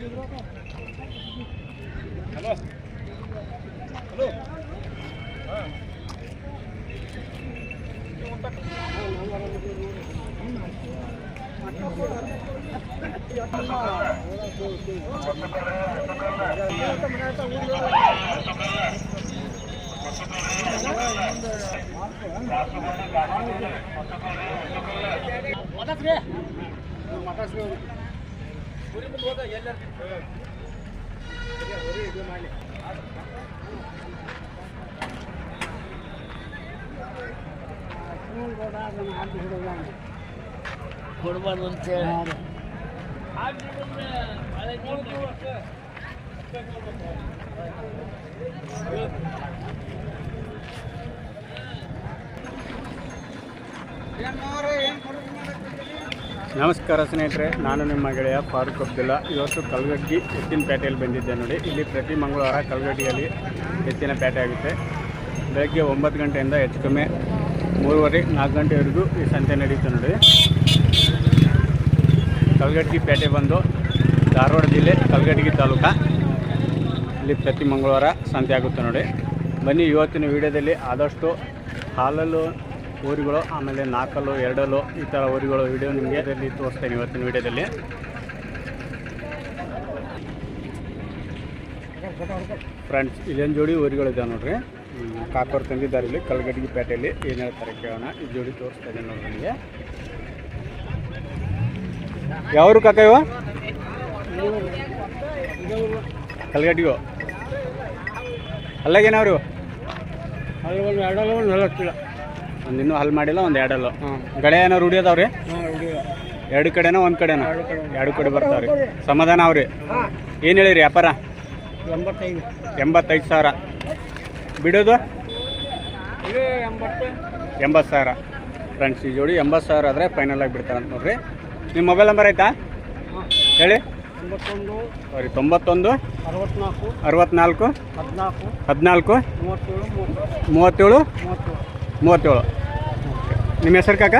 Halo. Halo. Ah. Matas deh. Matas. ಕೊಡ್ಬಾರ್ದು ಅಂತೇಳಿ ನಮಸ್ಕಾರ ಸ್ನೇಹಿತರೆ, ನಾನು ನಿಮ್ಮ ಗೆಳೆಯ ಫಾರೂಕ್ ಅಬ್ದುಲ್ಲಾ. ಇವತ್ತು ಕಲ್ಗಟ್ಟಿ ಎತ್ತಿನ ಪೇಟೆಯಲ್ಲಿ ಬಂದಿದ್ದೆ ನೋಡಿ. ಇಲ್ಲಿ ಪ್ರತಿ ಮಂಗಳವಾರ ಕಲ್ಗಟ್ಟಿಯಲ್ಲಿ ಎತ್ತಿನ ಪೇಟೆ ಆಗುತ್ತೆ. ಬೆಳಗ್ಗೆ ಒಂಬತ್ತು ಗಂಟೆಯಿಂದ ಹೆಚ್ಚು ಕಮ್ಮಿ ಮೂರುವರೆ, ನಾಲ್ಕು ಗಂಟೆವರೆಗೂ ಈ ಸಂತೆ ನಡೆಯುತ್ತೆ ನೋಡಿ. ಕಲ್ಗಟ್ಟಿ ಪೇಟೆ ಬಂದು ಧಾರವಾಡ ಜಿಲ್ಲೆ ಕಲ್ಗಟ್ಟಿ ತಾಲೂಕ. ಇಲ್ಲಿ ಪ್ರತಿ ಮಂಗಳವಾರ ಸಂತೆ ಆಗುತ್ತೆ ನೋಡಿ. ಬನ್ನಿ, ಇವತ್ತಿನ ವಿಡಿಯೋದಲ್ಲಿ ಆದಷ್ಟು ಹಾಲಲ್ಲು ಊರುಗಳು, ಆಮೇಲೆ ನಾಲ್ಕಲ್ಲು, ಎರಡಲ್ಲು ಈ ಥರ ಊರಿಗಳು ವಿಡಿಯೋ ನಿಮಗೆ ಇದರಲ್ಲಿ ತೋರಿಸ್ತೇನೆ ಇವತ್ತಿನ ವಿಡಿಯೋದಲ್ಲಿ. ಫ್ರೆಂಡ್ಸ್ ಇಲ್ಲೊಂದು ಜೋಡಿ ಊರಿಗಳಿದ್ದಾವೆ ನೋಡ್ರಿ. ಕಾಕೋರ್ ತಂದಿದ್ದಾರೆ ಇಲ್ಲಿ ಕಲ್ಗಡ್ಗಿ ಪೇಟೆಯಲ್ಲಿ ಏನು ಹೇಳ್ತಾರೆ ಕೇಳೋಣ. ಈ ಜೋಡಿ ತೋರಿಸ್ತಾ ಇದ್ದೀನಿ ನೋಡ್ರಿ ನಿಮಗೆ. ಯಾವರು ಕಾಕ ಇವ? ಕಲ್ಗಡ್ಡಿಗೋ ಅಲ್ಲಾಗೇನವ್ರು ಅಲ್ಲಿ ಒಂದು ಎರಡಲ್ಲ ಒಂದು ನಲವತ್ತಿಲ್ಲ ಒಂದು ಇನ್ನೂ ಹಲ್ ಮಾಡಿಲ್ಲ ಒಂದು ಎರಡಲ್ಲು. ಗಳೆ ಏನೋ ರೂಢಿ ಅದಾವ್ರಿ ಎರಡು ಕಡೆನೋ ಒಂದು ಕಡೆನೋ? ಎರಡು ಕಡೆ ಬರ್ತಾವ್ರಿ. ಸಮಾಧಾನ ಅವ್ರಿ? ಏನು ಹೇಳಿರಿ ವ್ಯಾಪಾರ ಎಂಬತ್ತೈದು. ಎಂಬತ್ತೈದು ಸಾವಿರ. ಬಿಡೋದು? ಎಂಬತ್ತು. ಸಾವಿರ. ಫ್ರೆಂಡ್ಸ್ ಈ ಜೋಡಿ ಎಂಬತ್ತು ಸಾವಿರ ಆದರೆ ಫೈನಲ್ ಆಗಿ ಬಿಡ್ತಾರೆ ಅಂತ ನೋಡ್ರಿ. ನಿಮ್ಮ ಮೊಬೈಲ್ ನಂಬರ್ ಆಯ್ತಾ? ಹೇಳಿ. ಎಂಬತ್ತೊಂದು ಸಾರಿ ತೊಂಬತ್ತೊಂದು ಅರವತ್ನಾಲ್ಕು ಅರವತ್ನಾಲ್ಕು ಹದಿನಾಲ್ಕು ಹದಿನಾಲ್ಕು ಮೂವತ್ತೇಳು ಮೂವತ್ತು ಮೂವತ್ತೇಳು ಮೂವತ್ತೇಳು. ಮೂವತ್ತೇಳು. ನಿಮ್ಮ ಹೆಸರು ಕಾಕ?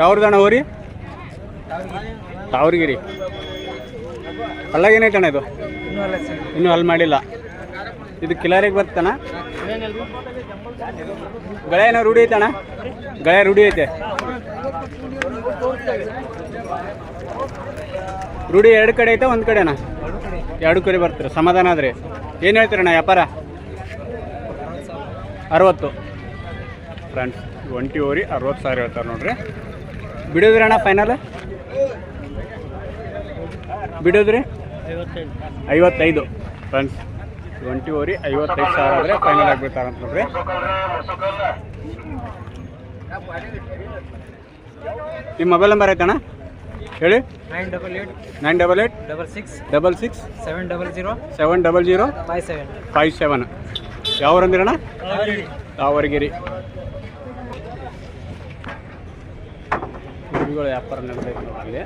ಯಾವ್ರದಣ್ಣ ಹೋರಿ ತಾವ್ರಿಗಿರಿ ಅಣ್ಣ ಇದು? ಇನ್ನೂ ಅಲ್ಲಿ ಮಾಡಿಲ್ಲ. ಇದು ಕಿಲಾರಿಗೆ ಬರ್ತಾನ ಗಳೆ ಏನೋ ರೂಢಿ ಐತಣ್ಣ ಗಳೆ ರೂಢಿ ಐತೆ? ರೂಢಿ ಎರಡು ಕಡೆ ಐತೆ ಒಂದು ಅಣ್ಣ. ಎರಡು ಕಡೆ ಬರ್ತಾರೆ ಸಮಾಧಾನ ಆದರೆ. ಏನು ಹೇಳ್ತೀರಣ್ಣ ವ್ಯಾಪಾರ? ಅರವತ್ತು. ಫ್ರೆಂಡ್ಸ್ ಒಂಟಿ ಓರಿ ಅರವತ್ತು ಸಾವಿರ ಹೇಳ್ತಾರೆ ನೋಡ್ರಿ. ಬಿಡೋದ್ರಿ ಅಣ್ಣ ಫೈನಲ್ ಬಿಡೋದ್ರಿ? ಐವತ್ತೈದು. ಐವತ್ತೈದು ಫ್ರೆಂಡ್ಸ್ ಒಂಟಿ ಓರಿ ಐವತ್ತೈದು ಸಾವಿರ ಆದರೆ ಫೈನಲ್ ಆಗಿಬಿಡ್ತಾರಂತ ನೋಡ್ರಿ. ನಿಮ್ಮ ಮೊಬೈಲ್ ನಂಬರ್ ಐತಣ್ಣ ಹೇಳಿ. Nine double eight nine double eight double six double six seven double zero seven double zero five seven five seven ಯಾವ್ರಂದಿರಣ್ಣ Tavaragiri. ಕುರಿಗಳ ವ್ಯಾಪಾರ ನಡೆದೈತೆ ನೋಡಿ ಅಲ್ಲಿ.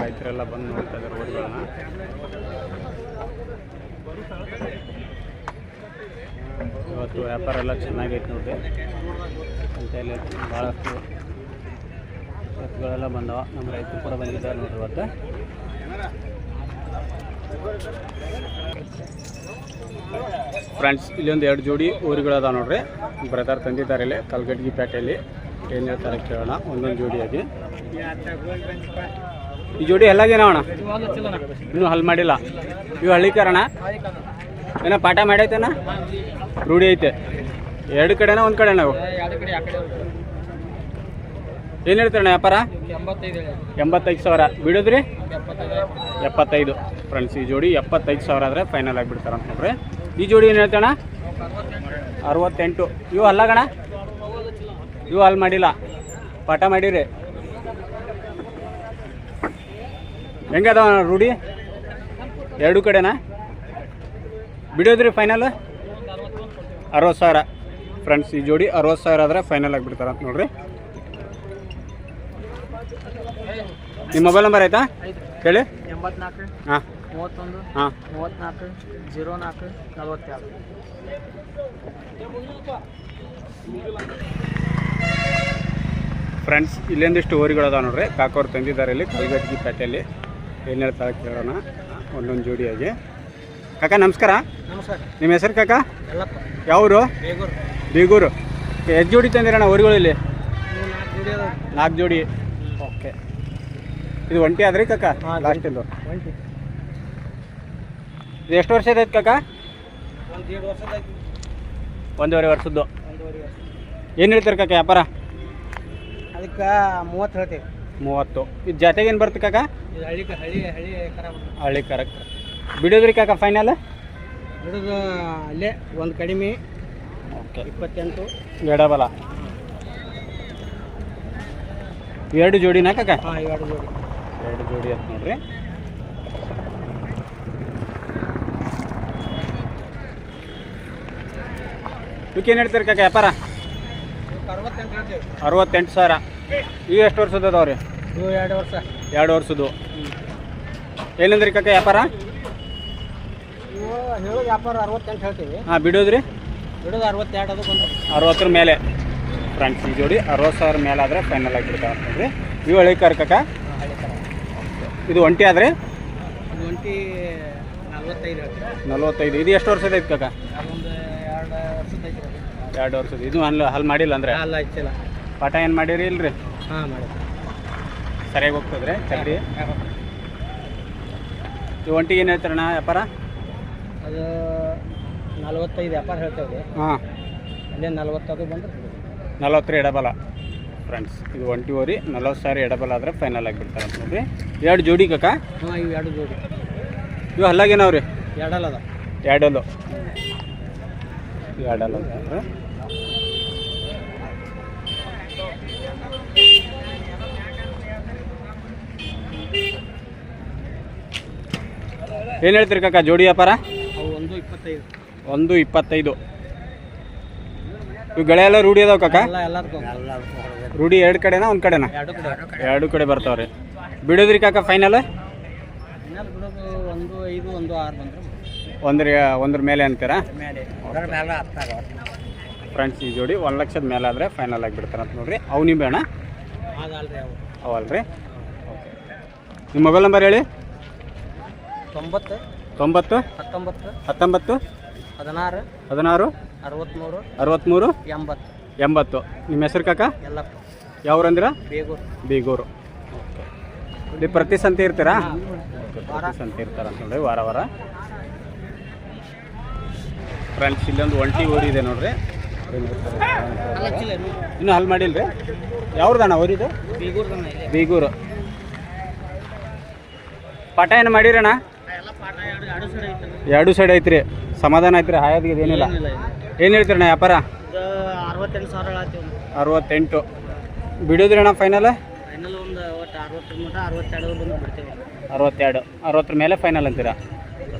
ರೈತರೆಲ್ಲ ಬಂದು ನೋಡ್ತಾ ಇದ್ದಾರೆ ಊರುಗಳನ್ನ. ಇವತ್ತು ವ್ಯಾಪಾರ ಎಲ್ಲ ಚೆನ್ನಾಗೈತೆ ನೋಡಿ. ಅಂತೇಳಿ ಭಾಳಷ್ಟು ಎತ್ತುಗಳೆಲ್ಲ ಬಂದವ. ನಮ್ಮ ರೈತರು ಕೂಡ ಬಂದಿದ್ದಾರೆ ನೋಡಿರಿ ಇವತ್ತು. ಫ್ರೆಂಡ್ಸ್ ಇಲ್ಲಿ ಒಂದು ಎರಡು ಜೋಡಿ ಊರುಗಳದ ನೋಡ್ರಿ. ಬ್ರದರ್ ತಂದಿದ್ದಾರೆ ಇಲ್ಲಿ, ಕಲ್ಗಡ್ಗಿ ಪೇಟೆಯಲ್ಲಿ. ಏನು ಹೇಳ್ತಾರೆ ಕೇಳೋಣ, ಒಂದೊಂದು ಜೋಡಿಯಾಗಿ ಈ ಜೋಡಿ ಎಲ್ಲಾಗೇನವಣ ಇನ್ನೂ ಹಲ್ ಮಾಡಿಲ್ಲ. ಇವು ಹಳ್ಳಿಕಾರಣ? ಏನೋ ಪಾಠ ಮಾಡೈತೇನ? ರೂಢಿ ಐತೆ. ಎರಡು ಕಡೆನ ಒಂದು ಕಡೆ ನಾವು ಏನು ಹೇಳ್ತಾರಣ್ಣ ವ್ಯಾಪಾರ? ಎಂಬತ್ತೈದು ಸಾವಿರ. ಬಿಡೋದ್ರಿ? ಎಪ್ಪತ್ತೈದು ಫ್ರೆಂಡ್ಸ್, ಈ ಜೋಡಿ ಎಪ್ಪತ್ತೈದು ಸಾವಿರ ಆದರೆ ಫೈನಲ್ ಆಗಿಬಿಡ್ತಾರೆ ಅಂತ ನೋಡ್ರಿ ಈ ಜೋಡಿ ಏನು ಹೇಳ್ತಾಣ ಅರವತ್ತೆಂಟು. ಇವು ಅಲ್ಲ ಗಣ ಇವು ಅಲ್ಲಿ ಮಾಡಿಲ್ಲ. ಪಾಠ ಮಾಡಿರಿ. ಹೆಂಗೆ ಅದಾವ ರೂಢಿ? ಎರಡು ಕಡೆನಾ? ಬಿಡೋದ್ರಿ ಫೈನಲ್ ಅರವತ್ತು ಸಾವಿರ. ಫ್ರೆಂಡ್ಸ್, ಈ ಜೋಡಿ ಅರವತ್ತು ಸಾವಿರ ಆದರೆ ಫೈನಲ್ ಆಗಿಬಿಡ್ತಾರೆ ಅಂತ ನೋಡ್ರಿ. ನಿಮ್ಮ ಮೊಬೈಲ್ ನಂಬರ್ ಆಯ್ತಾ? ಹೇಳಿ? ಎಂಬತ್ನಾಲ್ಕು ಹಾಂ. ಮೂವತ್ತೊಂದು ಹಾಂ. ಮೂವತ್ತ್ನಾಲ್ಕು ಜೀರೋ ನಾಲ್ಕು ನಲವತ್ತೆರಡು. ಫ್ರೆಂಡ್ಸ್ ಇಲ್ಲೊಂದಿಷ್ಟು ಊರುಗಳು ಅದಾವ ನೋಡ್ರಿ. ಕಾಕೋರು ತಂದಿದ್ದಾರೆ ಇಲ್ಲಿ ಕಲ್ಗಟ್ಟಿ ಪೇಟೆಯಲ್ಲಿ. ಏನು ಹೇಳ್ತಾರೆ ಕೇಳೋಣ. ಒಂದೊಂದು ಜೋಡಿಯಾಗಿ. ಕಾಕ ನಮಸ್ಕಾರ. ನಮಸ್ಕಾರ. ನಿಮ್ಮ ಹೆಸರು ಕಾಕ? ಯಾವರು? ಬೇಗೂರು. ಬೀಗೂರು. ಎಷ್ಟು ಜೋಡಿ ತಂದಿರಣ್ಣ ಊರುಗಳಲ್ಲಿ ನಾಲ್ಕು ಜೋಡಿ ಅದಾವ ನಾಲ್ಕು ಜೋಡಿ ಓಕೆ ಇದು ಒಂಟಿ ಆದ್ರಿ ಕಾಕ? ಲಾಸ್ಟ್ ಇದು. ಒಂಟಿ. ಇದು ಎಷ್ಟು ವರ್ಷ ಐತೆ ಕಾಕ? ಒಂದೂವರೆ ವರ್ಷದ್ದು. ಏನು ಹೇಳ್ತಾರೆ ಕಾಕ ವ್ಯಾಪಾರ? ಅದಕ್ಕೆ ಮೂವತ್ತು ಹೇಳ್ತೀವಿ. ಮೂವತ್ತು. ಇದು ಜಾತೆಗೆ ಏನು ಬರುತ್ತೆ ಕಾಕ? ಇದು ಹಳ್ಳಿ ಕರೆಕ್ಟ್ ಬಿಡೋದ್ರಿ ಕಾಕ ಫೈನಲ್ ಬಿಡೋದು ಅಲ್ಲೇ ಒಂದು ಕಡಿಮೆ ಓಕೆ. ಇಪ್ಪತ್ತೆಂಟು. ಎಡಬಲ ಎರಡು ಜೋಡಿನಾ ಕಾಕ? ಹಾಂ ಎರಡು ಜೋಡಿ. ಎರಡು ಜೋಡಿ ಅಂತ ನೋಡ್ರಿ. ಏನು ಹೇಳ್ತಾರೆ ಕಾಕ ವ್ಯಾಪಾರ? ಅರವತ್ತೆಂಟು ಸಾವಿರ. ಈಗ ಎಷ್ಟು ವರ್ಷದ ಅದಾವ್ರಿ ಎರಡು ವರ್ಷ. ಎರಡು ವರ್ಷದ್ದು. ಏನಂದ್ರಿ ಕಾಕ ವ್ಯಾಪಾರ? ಹೇಳೋ ವ್ಯಾಪಾರ ಅರವತ್ತೆಂಟು ಹೇಳ್ತೀವಿ. ಹಾಂ ಬಿಡೋದ್ರಿ. ಬಿಡೋದು ಅರವತ್ತೆರಡು ಅದು ಬಂದು ಅರವತ್ತರ ಮೇಲೆ. ಫ್ರೆಂಡ್ಸ್ ಈ ಜೋಡಿ ಅರವತ್ತು ಸಾವಿರ ಮೇಲೆ ಆದರೆ ಫೈನಲ್ ಆಗಿಬಿಡ್ತಾವೆ ನೋಡ್ರಿ ಇವು ಹೇಳಿ ಕಾರ್ ಕಾಕ? ಹಳ್ಳಿ ಕರ ಇದು ಒಂಟಿ ಆದ್ರೆ? ಇದು ಒಂಟಿ ನಲ್ವತ್ತೈದು ನಲ್ವತ್ತೈದು. ಇದು ಎಷ್ಟು ವರ್ಷದ ಐತೆ ಕಾಕ? ಒಂದು ಎರಡು ವರ್ಷದ ಇದು ಅಲ್ಲ ಹಲ್ ಮಾಡಿಲ್ಲ ಅಂದರೆ? ಅಲ್ಲ ಪಾಠ ಏನು ಮಾಡಿರಿ ಇಲ್ರಿ? ಹಾಂ ಮಾಡಿ ಸರಿಯಾಗಿ ಹೋಗ್ತದ್ರಿ? ಚಕ್ರಿ? ಇದು ಒಂಟಿಗೆ ಏನು ಹೇಳ್ತಾರಣ್ಣ ವ್ಯಾಪಾರ? ಅದು ನಲ್ವತ್ತೈದು ವ್ಯಾಪಾರ ಹೇಳ್ತೇವೆ. ಹಾಂ. ಅಲ್ಲೇ ನಲ್ವತ್ತದು ಬಂದ್ರೆ ನಲವತ್ತರ ಎಡಬಲ. ಫ್ರೆಂಡ್ಸ್ ಇದು ಒಂಟಿ ಓರಿ ನಲವತ್ತು ಸಾವಿರ ಎಡಬಲ್ ಆದರೆ ಫೈನಲ್ ಆಗಿಬಿಡ್ತಾರೆ ಅಂತ ನೋಡಿ ಎರಡು ಜೋಡಿ ಕಾಕ? ಹಾಂ ಇವು ಎರಡು ಜೋಡಿ. ಇವು ಹಲ್ಲಾಗೇನವ್ರಿ? ಎರಡಲ್ಲ ಅದ. ಎರಡಲ್ಲು. ಎರಡಲ್ಲ. ಏನು ಹೇಳ್ತೀರಿ ಕಾಕ ಜೋಡಿ ವ್ಯಾಪಾರ? ಅವು ಒಂದು ಇಪ್ಪತ್ತೈದು. ಒಂದು ಇಪ್ಪತ್ತೈದು. ಇವು ಗಳೆಲ್ಲ ರೂಢಿ ಅದಾವ ಕಾಕ? ಎಲ್ಲ ರೂಢಿ ಎರಡು ಕಡೆನಾ ಒಂದು ಕಡೆನಾ? ಎರಡು ಕಡೆ. ಎರಡು ಕಡೆ. ಬರ್ತಾವ್ರಿ. ಬಿಡೋದ್ರಿ ಕಾಕ ಫೈನಲ್ ಒಂದು ಐದು ಒಂದು ಆರು ಬಂದ್ರೆ ಒಂದ್ರ ಒಂದ್ರ ಮೇಲೆ ಅಂತೀರಾ? ಮೇಲೆ. ಅದರ ಮೇಲೆ ಹತ್ತಾಗ ಫ್ರೆಂಡ್ಸ್ ಈ ಜೋಡಿ ಒಂದು ಲಕ್ಷದ ಮೇಲೆ ಆದರೆ ಫೈನಲ್ ಆಗಿಬಿಡ್ತಾರೆ ಅಂತ ನೋಡ್ರಿ. ಅವು ನಿಂಬೆ ಬೇಡ ಅವಲ್ರಿ ಓಕೆ ನಿಮ್ಮ ಮೊಬೈಲ್ ನಂಬರ್ ಹೇಳಿ? ತೊಂಬತ್ತು ತೊಂಬತ್ತು ಹತ್ತೊಂಬತ್ತು ಹತ್ತೊಂಬತ್ತು ಹದಿನಾರು ಹದಿನಾರು ಅರವತ್ತ್ಮೂರು ಅರವತ್ತ್ಮೂರು ಎಂಬತ್ತು. ಎಂಬತ್ತು. ನಿಮ್ಮ ಹೆಸರು ಕಾಕ? ಎಲ್ಲಪ್ಪ ಯಾವ್ರಂದಿರ? ಬೇಗೂರು. ಇಲ್ಲಿ ಪ್ರತಿ ಸಂತೆ ಇರ್ತೀರಾ. ಸಂತೆ ಇರ್ತಾರ ಅಂತ ನೋಡಿ ವಾರ ವಾರ. ಫ್ರೆಂಡ್ಸ್ ಇಲ್ಲೊಂದು ಒಂಟಿ ಊರಿ ಇದೆ ನೋಡ್ರಿ. ಇನ್ನೂ ಹಲ್ ಮಾಡಿಲ್ರಿ? ಯಾವ್ದಣ್ಣ ಊರಿದು? ಬೀಗೂರ್. ಪಾಠ ಏನು ಮಾಡಿರಣ್ಣ? ಎರಡು ಸೈಡ್ ಐತ್ರಿ. ಸಮಾಧಾನ ಐತ್ರಿ ಹಾಯದ್ಗೆ ಏನಿಲ್ಲ. ಏನ್ ಹೇಳ್ತೀರಣ್ಣ ವ್ಯಾಪಾರ? ಅರವತ್ತೆಂಟು. ಬಿಡೋದ್ರಿ ಅಣ್ಣ ಫೈನಲ್ ಫೈನಲ್ ಒಂದು ಒಟ್ಟು ಅರವತ್ತೆರಡು ಬಂದು ಬಿಡ್ತೇವೆ. ಅರವತ್ತೆರಡು. ಅರವತ್ತರ ಮೇಲೆ ಫೈನಲ್ ಅಂತೀರಾ?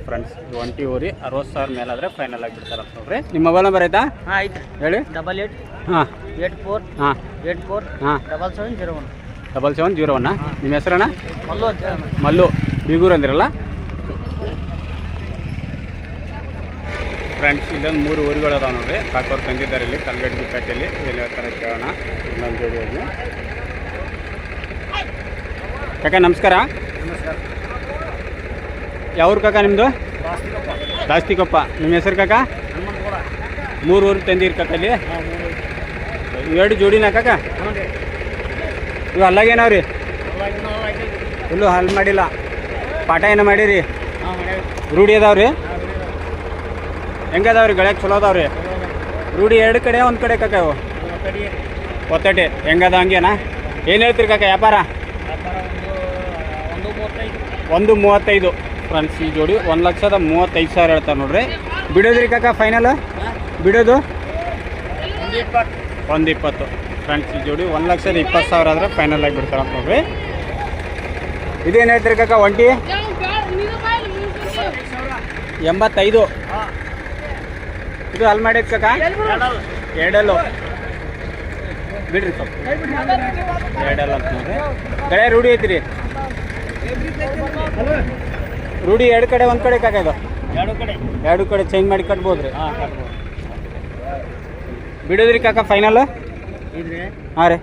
ಫ್ರೆಂಡ್ಸ್ ಟ್ವೆಂಟಿ ಒಂಟಿ ಊರಿ ಅರವತ್ತು ಸಾವಿರ ಮೇಲೆ ಆದರೆ ಫೈನಲ್ ಆಗಿ ಬಿಡ್ತಾರೆ ಅಂತ ನೋಡ್ರಿ ನಿಮ್ಮ ಮೊಬೈಲ್ ನಂಬರ್ ಆಯ್ತಾ? ಹಾಂ ಐತೆ ಹೇಳಿ. ಡಬಲ್ ಏಟ್ ಹಾಂ. ಏಟ್ ಫೋರ್ ಹಾಂ. ಏಟ್ ಫೋರ್ ಹಾಂ. Double seven zero one double seven zero ಒನ್ನ ನಿಮ್ಮ ಹೆಸರಣ್ಣ? ಮಲ್ಲು ಮಲ್ಲು. ಬೀಗೂರು ಅಂದಿರಲ್ಲ ಫ್ರೆಂಡ್ಸ್ ಇಲ್ಲೊಂದು ಮೂರು ಊರುಗಳು ಅದಾವೆ ನೋಡ್ರಿ. ಕಾಕೋರು ತಂದಿದ್ದಾರೆ ಇಲ್ಲಿ ಕಲ್ಗಡ್ಡಿ ಪೇಟೆಯಲ್ಲಿ ಎಲ್ಲಿ ಹೇಳ್ತಾರೆ ಕೇಳೋಣ. ಇನ್ನೊಂದು ಜೋಡಿಯಲ್ಲಿ ಕಾಕ ನಮಸ್ಕಾರ. ನಮಸ್ಕಾರ. ಯಾವ್ರು ಕಾಕ ನಿಮ್ಮದು ದಾಸ್ತಿಕೊಪ್ಪ. ನಿಮ್ಮ ಹೆಸರು ಕಾಕ? ಮೂರು ಊರು ತಂದಿರಿ ಕಾಕ ಇಲ್ಲಿ. ಎರಡು ಜೋಡಿನ ಕಾಕ? ಇವು ಅಲ್ಲಾಗೇನವ್ರಿ ಇಲ್ಲೂ ಹಲ್ ಮಾಡಿಲ್ಲ. ಪಾಠ ಏನು ಮಾಡಿರಿ? ರೂಢಿ ಅದಾವ್ರಿ? ಹೆಂಗೆ ಅದಾವ್ರಿ ಗಳಕ್ಕೆ ಚಲೋ ಅದಾವ್ರಿ ರೂಢಿ ಎರಡು ಕಡೆ, ಒಂದು ಕಡೆ ಕಾಕ ಇವು? ಕಡಿ ಒತ್ತಟೆ ಹೆಂಗದ ಹಂಗೇನಾ? ಏನು ಹೇಳ್ತೀರಿ ಕಾಕ ವ್ಯಾಪಾರ? ಒಂದು ಮೂವತ್ತೈದು. ಫ್ರೆಂಡ್ಸ್, ಈ ಜೋಡಿ ಒಂದು ಲಕ್ಷದ ಮೂವತ್ತೈದು ಸಾವಿರ ಹೇಳ್ತಾರೆ ನೋಡ್ರಿ. ಬಿಡೋದ್ರಿ ಕಾಕ ಫೈನಲ್ ಬಿಡೋದು? ಒಂದು ಇಪ್ಪತ್ತು. ಫ್ರೆಂಡ್ಸ್, ಈ ಜೋಡಿ ಒಂದು ಲಕ್ಷದ ಇಪ್ಪತ್ತು ಸಾವಿರ ಆದರೆ ಫೈನಲ್ ಆಗಿ ಬಿಡ್ತಾರೆ ನೋಡ್ರಿ. ಇದೇನು ಹೇಳ್ತೀರಿ ಕಾಕ, ಒಂಟಿ? ಎಂಬತ್ತೈದು. ಇದು ಅಲ್ಲಿ ಮಾಡಿ ಕಾಕ? ಎರಡಲ್ಲು. ಬಿಡ್ರಿ ಸ್ವಲ್ಪ. ಎರಡಲ್ಲ ಅಂತ ನೋಡ್ರಿ ಗಳೆ ರೂಢಿ ಐತ್ರಿ. ರೂಢಿ ಎರಡು ಕಡೆ ಒಂದು ಕಡೆ ಕಾಕ ಇದು. ಎರಡು ಕಡೆ. ಎರಡು ಕಡೆ ಚೇಂಜ್ ಮಾಡಿ ಹಾಂ ಕಟ್ಬೋದು. ಬಿಡೋದ್ರಿ ಕಾಕ ಫೈನಲ್ ಹಾ ರೀ.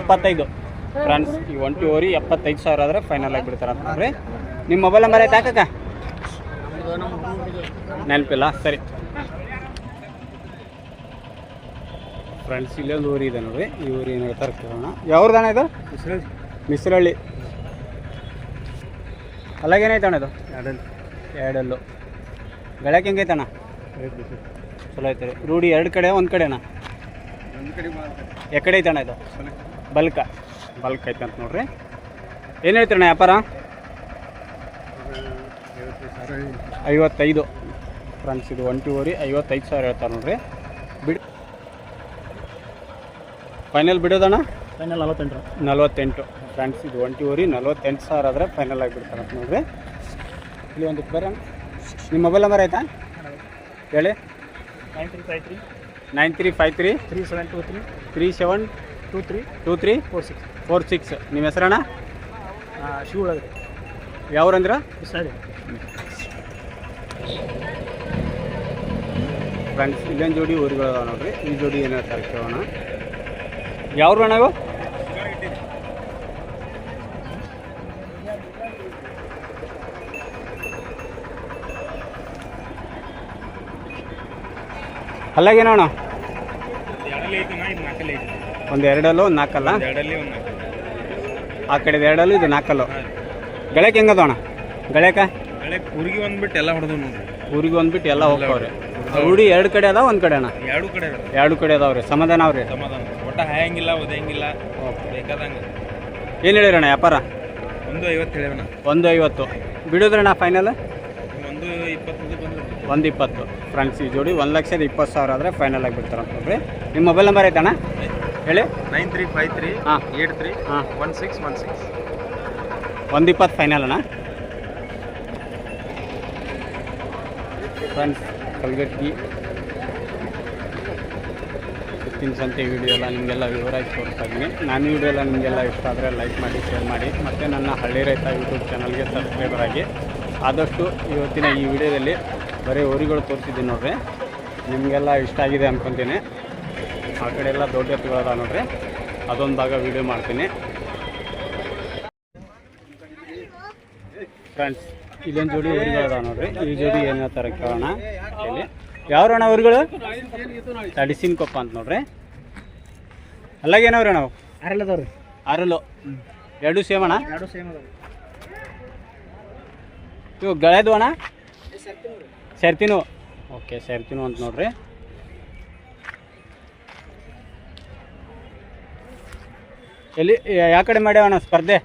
ಎಪ್ಪತ್ತೈದು. ಫ್ರೆಂಡ್ಸ್ ಈ ಒಂಟಿ ಓರಿ ಎಪ್ಪತ್ತೈದು ಸಾವಿರ ಆದರೆ ಫೈನಲ್ ಆಗಿ ಬಿಡ್ತಾರೆ ಅಂತ ನೋಡ್ರಿ ನಿಮ್ಮ ಮೊಬೈಲ್ ನಂಬರ್ ಆಯ್ತಾ ಕಾಕ? ನೆನಪಿಲ್ಲ. ಸರಿ. ಫ್ರೆಂಡ್ಸ್ ಇಲ್ಲೊಂದು ಊರಿ ಇದೆ ನೋಡ್ರಿ. ಈ ಊರಿ ತರ್ಕೋಣ ಹೇಳ್ತಾರೆ ಅಣ್ಣ ಇದು? ಮಿಸ್ರಳ್ಳಿ. ಅಲ್ಲಾಗೇನೈತಣ್ಣ ಇದು? ಎರಡಲ್ಲು. ಗಳಕ್ಕೆ ಹೆಂಗೈತಣ್ಣ ಚಲೋ ಐತೆ ರೀ. ರೂಢಿ ಎರಡು ಕಡೆ ಒಂದು ಕಡೆನಾ ಎಕಡೆ ಐತಣ್ಣ ಇದು? ಬಲ್ಕ. ಬಲ್ಕ್. ಐತೆ ಅಂತ ನೋಡ್ರಿ. ಏನು ಹೇಳ್ತೀರಣ್ಣ ವ್ಯಾಪಾರ? ಐವತ್ತೈದು. ಫ್ರೆಂಡ್ಸ್ ಇದು ಒಂಟಿ ಓರಿ ಐವತ್ತೈದು ಸಾವಿರ ಹೇಳ್ತಾರೆ ನೋಡ್ರಿ. ಬಿಡ್ ಫೈನಲ್ ಬಿಡೋದಣ್ಣ? ಫೈನಲ್ ನಲವತ್ತೆಂಟು. ನಲ್ವತ್ತೆಂಟು. ಫ್ರೆಂಡ್ಸ್ ಇದು ಒಂಟಿ ಓರಿ ನಲ್ವತ್ತೆಂಟು ಸಾವಿರ ಆದರೆ ಫೈನಲ್ ಆಗಿಬಿಡ್ತಾರೆ ಅಂತ ನೋಡ್ರಿ. ಇಲ್ಲಿ ಒಂದು ಬರೋಣ. ನಿಮ್ಮ ಮೊಬೈಲ್ ನಂಬರ್ ಆಯ್ತಾ? ಹೇಳಿ. Nine three five three. Nine three five three. Three seven two three. Three seven two three. Two three. Four six four six. ನಿಮ್ಮ ಹೆಸರಣ್ಣ? ಶಿವಳಗ್ರಿ ಯಾವ್ರಂದ್ರ ಸರಿ ಫ್ರೆಂಡ್ಸ್ ಇಲ್ಲೊಂದು ಜೋಡಿ ಊರುಗಳು ಅದಾವೆ ನೋಡ್ರಿ. ಈ ಜೋಡಿ ಏನಾರು ತರ್ಕೋಣ ಇವು ಅಲ್ಲಾಗೇನೋ ಅಣ್ಣ ಒಂದು ಎರಡಲ್ಲು ಒಂದು ನಾಲ್ಕಲ್ಲ ಆ ಕಡೆ ಎರಡಲ್ಲೂ ಇದು ನಾಲ್ಕಲ್ಲು ಗಳಕ್ಕೆ ಹೆಂಗದ ಅಣ್ಣ? ಗಳಕ? ಊರಿಗೆ ಬಂದ್ಬಿಟ್ಟು ಎಲ್ಲ ಹೊಡೆದು ನೋಡ್ರಿ. ಊರಿಗೆ ಬಂದ್ಬಿಟ್ಟು ಎಲ್ಲ ಹೋಗ್ತಾವ್ರಿ. ರೂಢಿ ಎರಡು ಕಡೆ ಅದಾವ ಒಂದು ಕಡೆ ಅಣ್ಣ? ಎರಡು ಕಡೆ ಇರೋದು ಎರಡು ಕಡೆ ಅದಾವ್ರಿ ಸಮಾಧಾನ ಅವ್ರಿ? ಸಮಾಧಾನ. ಒಟ್ಟ ಹಾಯಂಗಿಲ್ಲ ಒದೆಯಂಗಿಲ್ಲ ಬೇಕಾದಂಗೆ. ಏನು ಹೇಳಿರಣ್ಣ ವ್ಯಾಪಾರ? ಒಂದು ಐವತ್ತು ಹೇಳಿ ಒಂದು ಐವತ್ತು. ಬಿಡೋದ್ರಣ್ಣ ಫೈನಲ್ ಒಂದು ಇಪ್ಪತ್ತೊಂದು ಬಂದ್ರೆ ಒಂದು ಇಪ್ಪತ್ತು. ಫ್ರೆಂಡ್ಸ್ ಈ ಜೋಡಿ ಒಂದು ಲಕ್ಷದ ಇಪ್ಪತ್ತು ಸಾವಿರ ಆದರೆ ಫೈನಲ್ ಆಗಿ ಬಿಡ್ತಾರೆ ಅಂತ ನಿಮ್ಮ ಮೊಬೈಲ್ ನಂಬರ್ ಐತಣ್ಣ? ಹೇಳಿ. ನೈನ್ ತ್ರೀ ಫೈವ್ ತ್ರೀ ಹಾಂ. ಏಟ್ ತ್ರೀ ಹಾಂ. One six one six. ಒಂದು ಇಪ್ಪತ್ತು ಫೈನಲ್ ಅಣ್ಣ. ಫ್ರೆಂಡ್ಸ್ ಕಲ್ಗಟ್ಟಿ. ಇತ್ತಿನ ಸಂತೆ ವಿಡಿಯೋ ಎಲ್ಲ ನಿಮಗೆಲ್ಲ ವಿವರಾಗಿ ತೋರಿಸ್ತಾ ಇದ್ದೀನಿ. ನಾನು ವಿಡಿಯೋ ಎಲ್ಲ ನಿಮಗೆಲ್ಲ ಇಷ್ಟ ಆದರೆ ಲೈಕ್ ಮಾಡಿ ಶೇರ್ ಮಾಡಿ. ಮತ್ತು ನನ್ನ ಹಳ್ಳಿ ರೈತ ಯೂಟ್ಯೂಬ್ ಚಾನಲ್ಗೆ ಸಬ್ಸ್ಕ್ರೈಬರ್ ಆಗಿ ಆದಷ್ಟು ಇವತ್ತಿನ ಈ ವಿಡಿಯೋದಲ್ಲಿ ಬರೀ ಊರಿಗಳು ತೋರಿಸಿದ್ದೀನಿ ನೋಡ್ರಿ. ನಿಮಗೆಲ್ಲ ಇಷ್ಟ ಆಗಿದೆ ಅಂದ್ಕೊತೀನಿ ಆ ಕಡೆ ಎಲ್ಲ ದೊಡ್ಡ ಎತ್ತುಗಳದ ನೋಡ್ರಿ. ಅದೊಂದು ಭಾಗ ವಿಡಿಯೋ ಮಾಡ್ತೀನಿ. ಫ್ರೆಂಡ್ಸ್ ಇಲ್ಲೊಂದು ಜೋಡಿ ಊರುಗಳು ಅದಾವ ನೋಡ್ರಿ. ಈ ಜೋಡಿ ಏನು ಹೇಳ್ತಾರೆ ಕೇಳೋಣ. ಇಲ್ಲಿ ಯಾವ್ರಣ್ಣ ಊರುಗಳು ತಡಿಸಿನ ಕೊಪ್ಪ ಅಂತ ನೋಡ್ರಿ. ಅಲ್ಲಾಗೇನವ್ರಿ ನಾವು ಅರಲ್ಲದವ್ರಿ ಅರಲು ಎರಡು ಸೇಮ್ ಅಣ್ಣ? ಎರಡು ಸೇಮ್ ಇವು ಗಳೆದು ಅಣ್ಣ? ಶರ್ತಿನು ಓಕೆ ಶರ್ತಿನು ಅಂತ ನೋಡ್ರಿ. ಎಲ್ಲಿ ಯಾವ ಕಡೆ ಮಾಡ್ಯಾವಣ್ಣ ಸ್ಪರ್ಧೆ?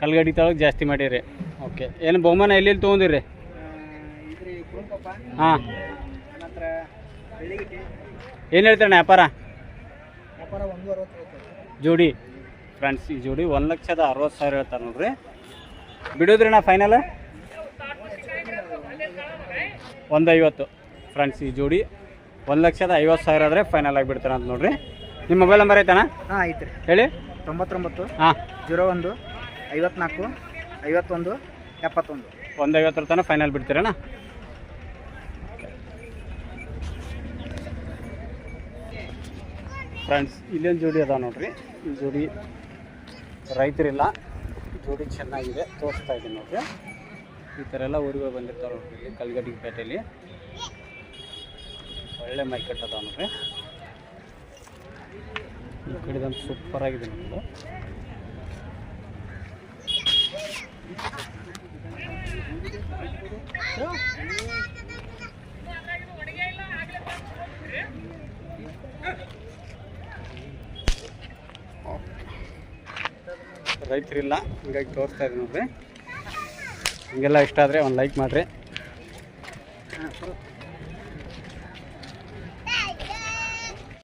ಕಲ್ಗಡಿ ತಾಳಗೆ ಜಾಸ್ತಿ ಮಾಡಿರಿ. ಓಕೆ. ಏನು ಬಹುಮಾನ ಎಲ್ಲೆಲ್ಲಿ ತೊಗೊಂಡಿರಿ? ಹಾಂ. ಏನು ಹೇಳ್ತಾರಣ್ಣ ವ್ಯಾಪಾರ? ಜೋಡಿ. ಫ್ರೆಂಡ್ಸ್ ಈ ಜೋಡಿ ಒಂದು ಲಕ್ಷದ ಅರವತ್ತು ಸಾವಿರ ಹೇಳ್ತಾರೆ ನೋಡ್ರಿ. ಬಿಡೋದ್ರಿ ನಾ ಫೈನಲ್ ಒಂದು ಐವತ್ತು ಫ್ರೆಂಡ್ಸ್ ಈ ಜೋಡಿ ಒಂದು ಲಕ್ಷದ ಐವತ್ತು ಸಾವಿರ ಆದರೆ ಫೈನಲ್ ಆಗಿ ಬಿಡ್ತಾರೆ ಅಂತ ನೋಡ್ರಿ. ನಿಮ್ಮ ಮೊಬೈಲ್ ನಂಬರ್ ಐತಣ್ಣ? ಹಾಂ ಐತ್ರಿ. ಹೇಳಿ. ತೊಂಬತ್ತೊಂಬತ್ತು ಹಾಂ. ಜೀರೋ ಒಂದು ಐವತ್ನಾಲ್ಕು, ಐವತ್ತೊಂದು, ಎಪ್ಪತ್ತೊಂದು. ಒಂದು ಐವತ್ತರ ತನಕ ಫೈನಲ್ ಬಿಡ್ತೀರಣ್ಣ ಫ್ರೆಂಡ್ಸ್ ಇಲ್ಲೊಂದು ಜೋಡಿ ಅದಾವೆ ನೋಡ್ರಿ. ಈ ಜೋಡಿ ರೈತರಿಲ್ಲ. ಜೋಡಿ ಚೆನ್ನಾಗಿದೆ, ತೋರಿಸ್ತಾ ಇದ್ದೀನಿ ನೋಡ್ರಿ. ಈ ಥರ ಎಲ್ಲ ಊರುಗಳು ಬಂದಿರ್ತಾವೆ ನೋಡ್ರಿ ಇಲ್ಲಿ ಕಲ್ಗಡಿ ಪೇಟೆಯಲ್ಲಿ ಒಳ್ಳೆ ಮೈಕಟ್ ಅದಾವೆ ನೋಡ್ರಿ. ಈ ಕಡೆದಂತೂ ಸೂಪರ್ ಆಗಿದೆ ನೋಡ್ರಿ. ರೈತರಿಲ್ಲ ಹಿಂಗಾಗಿ ತೋರಿಸ್ತಾ ಇದ್ದೀನಿ ನೋಡ್ರಿ. ಹಿಂಗೆಲ್ಲ ಇಷ್ಟ ಆದರೆ ಒಂದು ಲೈಕ್ ಮಾಡಿರಿ.